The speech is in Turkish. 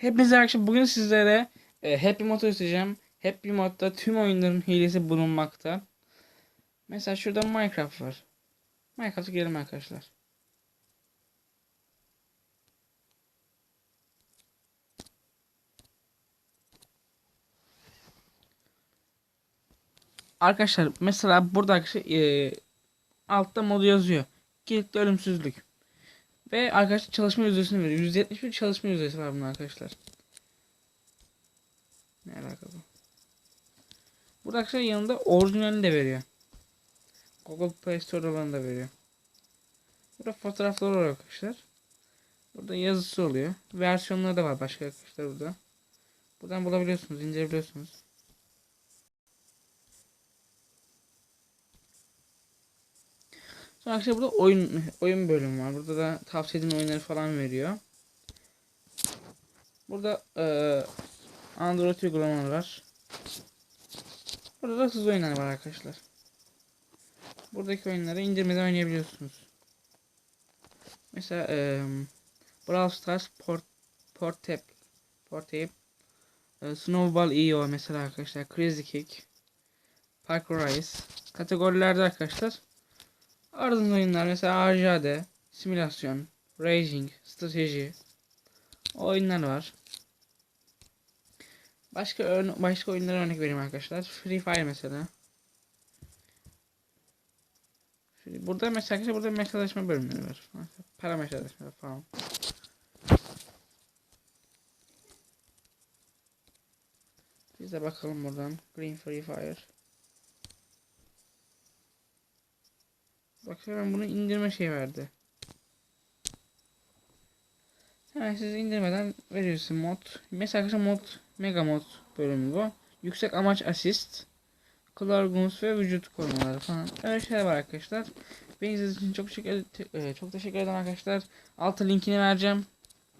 Hepinize arkadaşlar bugün sizlere e, Happy Mod göstereceğim. Happy Mod'da tüm oyunların hilesi bulunmakta. Mesela şurada Minecraft var. Minecraft'a girelim arkadaşlar. Arkadaşlar mesela burada arkadaşlar e, altta modu yazıyor. Kilitli ölümsüzlük. Ve arkadaşlar çalışma yüzdesini veriyor. %71 çalışma yüzdesi var bunun arkadaşlar. Ne alaka bu? Burada arkadaşlar yanında orijinalini de veriyor. Google Play Store olanı da veriyor. Burada fotoğrafları var arkadaşlar. Burada yazısı oluyor. Versiyonları da var başka arkadaşlar burada. Buradan bulabiliyorsunuz, indirebiliyorsunuz. Sonra arkadaşlar burada oyun oyun bölümü var. Burada da tavsiye edilen oyunları falan veriyor. Burada eee Android uygulamaları var. Burada da hızlı oyunlar var arkadaşlar. Buradaki oyunları indirmeden oynayabiliyorsunuz. Mesela eee Brawl Stars Port Portep Portep eee, Snowball EO mesela arkadaşlar Crazy Kick Parkour Race kategorilerde arkadaşlar Ardından oyunlar mesela Arcade, simülasyon, racing, strateji oyunlar var. Başka ör- başka oyunlara örnek vereyim arkadaşlar. Free Fire mesela. Burada mesela arkadaşlar burada mesajlaşma bölümleri var. Para mesajlaşma falan. Biz de bakalım buradan. Green Free Fire. Bak hemen bunu indirme şey verdi. Hemen siz indirmeden veriyorsun mod. Mesela arkadaşlar mod mega mod bölümü bu. Yüksek amaç asist. Klarguns ve vücut korumaları falan. Öyle şeyler var arkadaşlar. Beni izlediğiniz için çok teşekkür, e, çok teşekkür ederim arkadaşlar. Altta linkini vereceğim.